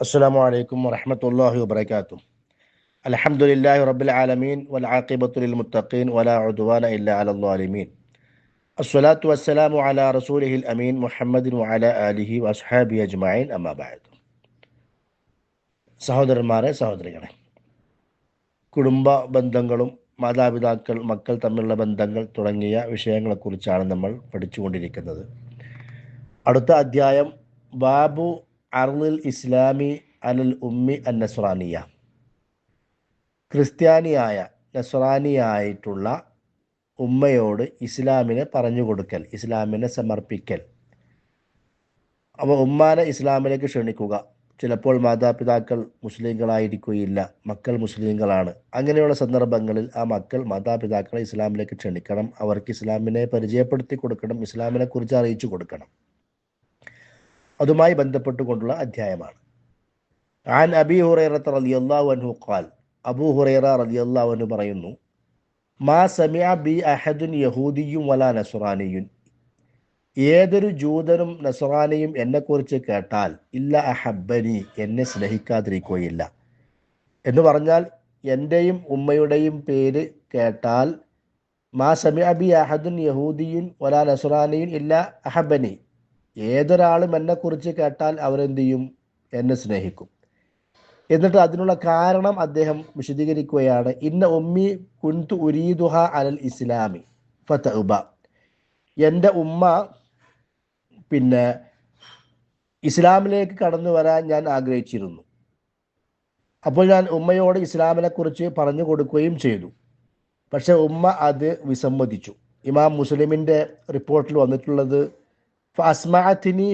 അസ്സാം വലൈക്കും വറഹമത്തല്ലാഹി വബർക്കാത്തു അലഹമുല്ലാഹി റബ്ബിൽ ആലമീൻ വൽ ആക്കിബത്തുൽ മുത്തഖീൻ വല ഉദ്വാന ഇല്ല അലമീൻ അസ്വലാത്തു വസ്സലാമു അല റസൂലിഹിൽ അമീൻ മുഹമ്മദിൻ വല അലിഹി വസ്ഹാബി അജ്മായിൻ അമ്മാബായത് സഹോദരന്മാരെ സഹോദരികളെ കുടുംബ ബന്ധങ്ങളും മാതാപിതാക്കൾ മക്കൾ തമ്മിലുള്ള ബന്ധങ്ങൾ തുടങ്ങിയ വിഷയങ്ങളെക്കുറിച്ചാണ് നമ്മൾ പഠിച്ചുകൊണ്ടിരിക്കുന്നത്. അടുത്ത അധ്യായം ബാബു അർലിൽ ഇസ്ലാമി അലൽ ഉമ്മി അൽ നസ്രാനിയ. ക്രിസ്ത്യാനിയായ നസ്രാനിയായിട്ടുള്ള ഉമ്മയോട് ഇസ്ലാമിനെ പറഞ്ഞു കൊടുക്കൽ ഇസ്ലാമിനെ സമർപ്പിക്കൽ. അപ്പോൾ ഉമ്മാനെ ഇസ്ലാമിലേക്ക് ക്ഷണിക്കുക. ചിലപ്പോൾ മാതാപിതാക്കൾ മുസ്ലിങ്ങളായിരിക്കുകയില്ല മക്കൾ മുസ്ലിങ്ങളാണ്. അങ്ങനെയുള്ള സന്ദർഭങ്ങളിൽ ആ മക്കൾ മാതാപിതാക്കളെ ഇസ്ലാമിലേക്ക് ക്ഷണിക്കണം അവർക്ക് ഇസ്ലാമിനെ പരിചയപ്പെടുത്തി കൊടുക്കണം ഇസ്ലാമിനെ കുറിച്ച് അറിയിച്ചു കൊടുക്കണം. അതുമായി ബന്ധപ്പെട്ടുകൊണ്ടുള്ള അധ്യായമാണ്. ആൻ അബി ഹുറൈറത്ത് റളിയല്ലാഹു അൻഹു ഖാൽ അബു ഹുറൈറ റളിയല്ലാഹു അൻഹു പറയുന്നു മാ സമിയ ബി അഹദുൻ യഹൂദിയും വലാ നസുറാനിയും ഏതൊരു ജൂതനും നസ്രാനിയും എന്നെക്കുറിച്ച് കേട്ടാൽ ഇല്ല അഹബനി എന്നെ സ്നേഹിക്കാതിരിക്കുകയില്ല. എന്ന് പറഞ്ഞാൽ എന്റെയും ഉമ്മയുടെയും പേര് കേട്ടാൽ മാ സമിയ ബി അഹദുൻ യഹൂദിയുൻ വലാ നസുറാനിയും ഇല്ല അഹബ്ബനി ഏതൊരാളും എന്നെക്കുറിച്ച് കേട്ടാൽ അവരെന്ത് ചെയ്യും എന്നെ സ്നേഹിക്കും. എന്നിട്ട് അതിനുള്ള കാരണം അദ്ദേഹം വിശദീകരിക്കുകയാണ്. ഇന്ന ഉമ്മി കുന്തു ഉരീദുഹ അലൽ ഇസ്ലാമി ഫതഉബ. എന്റെ ഉമ്മ പിന്നെ ഇസ്ലാമിലേക്ക് കടന്നു വരാൻ ഞാൻ ആഗ്രഹിച്ചിരുന്നു. അപ്പോൾ ഞാൻ ഉമ്മയോട് ഇസ്ലാമിനെ കുറിച്ച് പറഞ്ഞു കൊടുക്കുകയും ചെയ്തു. പക്ഷെ ഉമ്മ അത് വിസമ്മതിച്ചു. ഇമാം മുസ്ലിമിന്റെ റിപ്പോർട്ടിൽ വന്നിട്ടുള്ളത്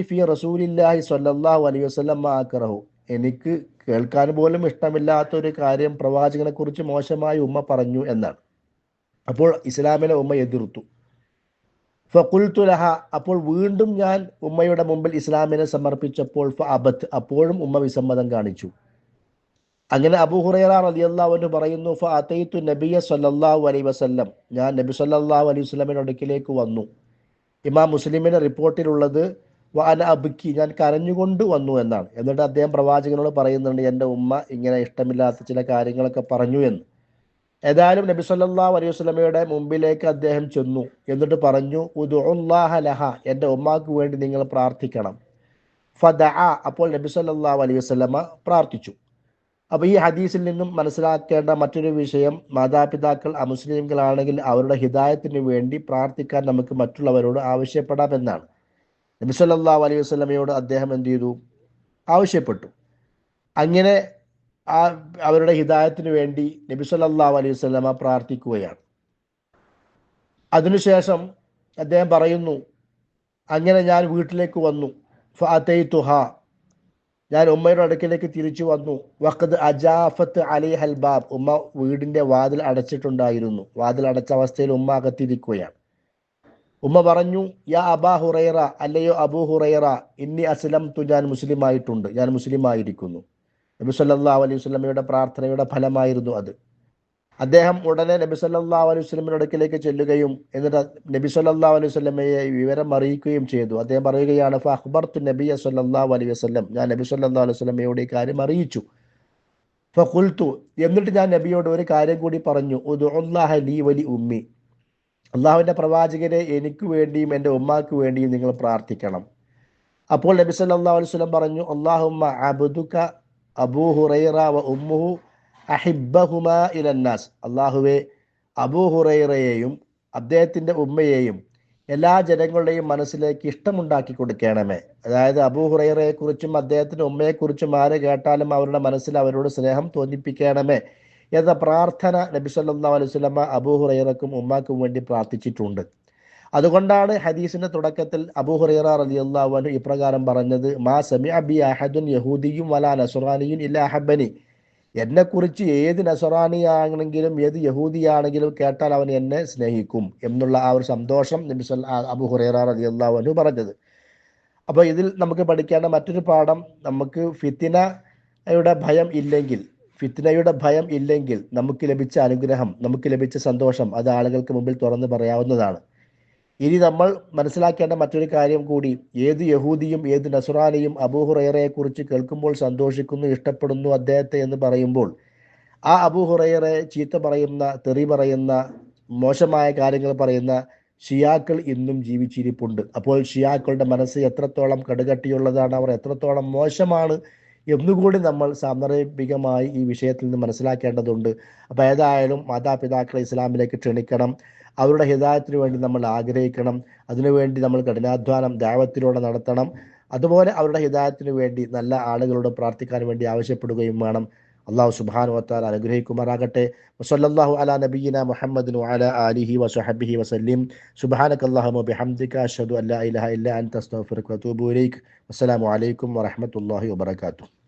ഫി റസൂലില്ലാഹി സ്വല്ലല്ലാഹു അലൈഹി വസല്ലം എനിക്ക് കേൾക്കാൻ പോലും ഇഷ്ടമില്ലാത്ത ഒരു കാര്യം പ്രവാചകനെ കുറിച്ച് മോശമായി ഉമ്മ പറഞ്ഞു എന്നാണ്. അപ്പോൾ ഇസ്ലാമിലെ ഉമ്മ എതിർത്തു. ഫക്കുൽത്തു ലഹ അപ്പോൾ വീണ്ടും ഞാൻ ഉമ്മയുടെ മുമ്പിൽ ഇസ്ലാമിനെ സമർപ്പിച്ചപ്പോൾ ഫ അബത്ത് അപ്പോഴും ഉമ്മ വിസമ്മതം കാണിച്ചു. അങ്ങനെ അബു ഹുറൈറ റളിയല്ലാഹു പറയുന്നു ഫ അതൈത്തു നബിയ സല്ലല്ലാഹു അലൈഹി വസല്ലം. ഞാൻ നബി സല്ലല്ലാഹു അലൈഹി വസല്ലമയുടെ അടുക്കിലേക്ക് വന്നു. ഇമാം മുസ്ലിമിന് റിപ്പോർട്ടിലുള്ളത് വാന അബുക്കി ഞാൻ കരഞ്ഞുകൊണ്ട് വന്നു എന്നാണ്. എന്നിട്ട് അദ്ദേഹം പ്രവാചകനോട് പറയുന്നുണ്ട് എന്റെ ഉമ്മ ഇങ്ങനെ ഇഷ്ടമില്ലാത്ത ചില കാര്യങ്ങളൊക്കെ പറഞ്ഞു എന്ന്. ഏതായാലും നബി സല്ലാ അലൈഹി വസ്ലമയുടെ മുമ്പിലേക്ക് അദ്ദേഹം ചെന്നു. എന്നിട്ട് പറഞ്ഞു ഉദുല്ലാഹ ലഹ എന്റെ ഉമ്മാക്ക് വേണ്ടി നിങ്ങൾ പ്രാർത്ഥിക്കണം. ഫദ അപ്പോൾ നബി സല്ലാ അലൈഹി വസ്ലമ പ്രാർത്ഥിച്ചു. അപ്പോൾ ഈ ഹദീസിൽ നിന്നും മനസ്സിലാക്കേണ്ട മറ്റൊരു വിഷയം മാതാപിതാക്കൾ അമുസ്ലിംകളാണെങ്കിൽ അവരുടെ ഹിതായത്തിന് വേണ്ടി പ്രാർത്ഥിക്കാൻ നമുക്ക് മറ്റുള്ളവരോട് ആവശ്യപ്പെടാം എന്നാണ്. നബി സല്ലാ അലൈഹി വസ്ലമയോട് അദ്ദേഹം എന്ത് ചെയ്തു? ആവശ്യപ്പെട്ടു. അങ്ങനെ ആ അവരുടെ ഹിതായത്തിന് വേണ്ടി നബി അലൈഹി വസ്ലമ പ്രാർത്ഥിക്കുകയാണ്. അതിനുശേഷം അദ്ദേഹം പറയുന്നു അങ്ങനെ ഞാൻ വീട്ടിലേക്ക് വന്നു. ഫഅതൈതുഹ. ഞാൻ ഉമ്മയുടെ അടുക്കിലേക്ക് തിരിച്ചു വന്നു. വഖദ് അജാഫത്ത് അലി ഹൽബാബ് ഉമ്മ വീടിന്റെ വാതിൽ അടച്ചിട്ടുണ്ടായിരുന്നു. വാതിൽ അടച്ച അവസ്ഥയിൽ ഉമ്മ അകത്തിരിക്കുകയാണ്. ഉമ്മ പറഞ്ഞു യാ അബാ ഹുറൈറ അല്ലയോ അബു ഹുറൈറ ഇന്നി അസ്ലം തു ഞാൻ മുസ്ലിം ആയിട്ടുണ്ട് ഞാൻ മുസ്ലിം ആയിരിക്കുന്നു നബി സല്ലാ അലൈഹി സ്വലമയുടെ പ്രാർത്ഥനയുടെ ഫലമായിരുന്നു അത്. അദ്ദേഹം ഉടനെ നബി സല്ലാ അലൈഹി സ്വലമിന്റെ അടുക്കിലേക്ക് ചെല്ലുകയും എന്നിട്ട് നബി സല്ലാ അലൈഹി സ്വലമയെ വിവരം അറിയിക്കുകയും ചെയ്തു. അദ്ദേഹം പറയുകയാണ് അഖ്ബർത്ത് നബി സല്ലാ അലൈഹി വസ്ലം ഞാൻ നബി സല്ലാ അലൈഹി സ്വലമയോട് ഈ കാര്യം അറിയിച്ചു. ഫുൽത്തു എന്നിട്ട് ഞാൻ നബിയോട് ഒരു കാര്യം കൂടി പറഞ്ഞു ഉദുല്ലാഹ ലീ വലി ഉമ്മി. അള്ളാഹുവിന്റെ പ്രവാചകരെ എനിക്ക് വേണ്ടിയും എന്റെ ഉമ്മാക്ക് വേണ്ടിയും നിങ്ങൾ പ്രാർത്ഥിക്കണം. അപ്പോൾ നബി സല്ലാ അലൈഹി സ്വലം പറഞ്ഞു അള്ളാഹുമ്മ അബുദുക അബൂ ഹുറൈറ വ ഉമ്മുഹു അഹിബഹുമ ഇലന്നാസ്. അള്ളാഹുവെ അബൂ ഹുറൈറയെയും അദ്ദേഹത്തിന്റെ ഉമ്മയെയും എല്ലാ ജനങ്ങളുടെയും മനസ്സിലേക്ക് ഇഷ്ടമുണ്ടാക്കി കൊടുക്കണമേ. അതായത് അബൂ ഹുറൈറയെക്കുറിച്ചും അദ്ദേഹത്തിന്റെ ഉമ്മയെക്കുറിച്ചും ആര് കേട്ടാലും അവരുടെ മനസ്സിൽ അവരോട് സ്നേഹം തോന്നിപ്പിക്കണമേ എന്ന പ്രാർത്ഥന നബി സല്ലാ അലൈഹി സ്വലമ അബൂ ഹുറൈറക്കും ഉമ്മാക്കും വേണ്ടി പ്രാർത്ഥിച്ചിട്ടുണ്ട്. അതുകൊണ്ടാണ് ഹദീസിന്റെ തുടക്കത്തിൽ അബൂ ഹുറൈറ റളിയല്ലാഹു അൻഹു ഇപ്രകാരം പറഞ്ഞത് മാ സമി അബി അഹദുൻ യഹൂദിയും വലാ നസുറാനിയും ഇല്ല അഹബനി എന്നെക്കുറിച്ച് ഏത് നസറാനിയാണെങ്കിലും ഏത് യഹൂദിയാണെങ്കിലും കേട്ടാൽ അവൻ എന്നെ സ്നേഹിക്കും എന്നുള്ള ആ ഒരു സന്തോഷം നബി സല്ല അബു ഹുറൈറ റളിയല്ലാഹു അൻഹു പറഞ്ഞത്. അപ്പോൾ ഇതിൽ നമുക്ക് പഠിക്കേണ്ട മറ്റൊരു പാഠം നമുക്ക് ഫിത്തിനയുടെ ഭയം ഇല്ലെങ്കിൽ ഫിത്തിനയുടെ ഭയം ഇല്ലെങ്കിൽ നമുക്ക് ലഭിച്ച അനുഗ്രഹം നമുക്ക് ലഭിച്ച സന്തോഷം അത് ആളുകൾക്ക് മുമ്പിൽ തുറന്നു പറയാവുന്നതാണ്. ഇനി നമ്മൾ മനസ്സിലാക്കേണ്ട മറ്റൊരു കാര്യം കൂടി. ഏത് യഹൂദിയും ഏത് നസുറാനയും അബൂഹുറയറയെ കുറിച്ച് കേൾക്കുമ്പോൾ സന്തോഷിക്കുന്നു ഇഷ്ടപ്പെടുന്നു അദ്ദേഹത്തെ എന്ന് പറയുമ്പോൾ ആ അബൂഹുറയറെ ചീത്ത പറയുന്ന തെറി പറയുന്ന മോശമായ കാര്യങ്ങൾ പറയുന്ന ഷിയാക്കൾ ഇന്നും ജീവിച്ചിരിപ്പുണ്ട്. അപ്പോൾ ഷിയാക്കളുടെ മനസ്സ് എത്രത്തോളം കടുകട്ടിയുള്ളതാണ് അവർ എത്രത്തോളം മോശമാണ് എന്നുകൂടി നമ്മൾ സാന്ദർഭികമായി ഈ വിഷയത്തിൽ നിന്ന് മനസ്സിലാക്കേണ്ടതുണ്ട്. അപ്പോൾ ഏതായാലും മാതാപിതാക്കളെ ഇസ്ലാമിലേക്ക് ക്ഷണിക്കണം. അവരുടെ ഹിതായത്തിന് വേണ്ടി നമ്മൾ ആഗ്രഹിക്കണം. അതിനുവേണ്ടി നമ്മൾ കഠിനാധ്വാനം ദാവത്തിലൂടെ നടത്തണം. അതുപോലെ അവരുടെ ഹിതായത്തിന് വേണ്ടി നല്ല ആളുകളോട് പ്രാർത്ഥിക്കാൻ വേണ്ടി ആവശ്യപ്പെടുകയും വേണം. അള്ളാഹു സുബാനുവത്താൽ അനുഗ്രഹിക്കുമാറാകട്ടെ. വസല്ലാഹു അലാ നബീന മുഹമ്മദിൻ അല ആലിഹി വസുഹബിഹി വസല്ലിം. സുബ്ഹാനക അല്ലാഹുമ്മ ബിഹംദിക അഷ്ഹദു അല്ലാ ഇലഹ ഇല്ല അൻ തസ്തഫിർ വഅതൂബു ഇലൈക്. അസ്സലാമു അലൈക്കും വറഹ്മത്തുള്ളാഹി വബറകാതുഹു.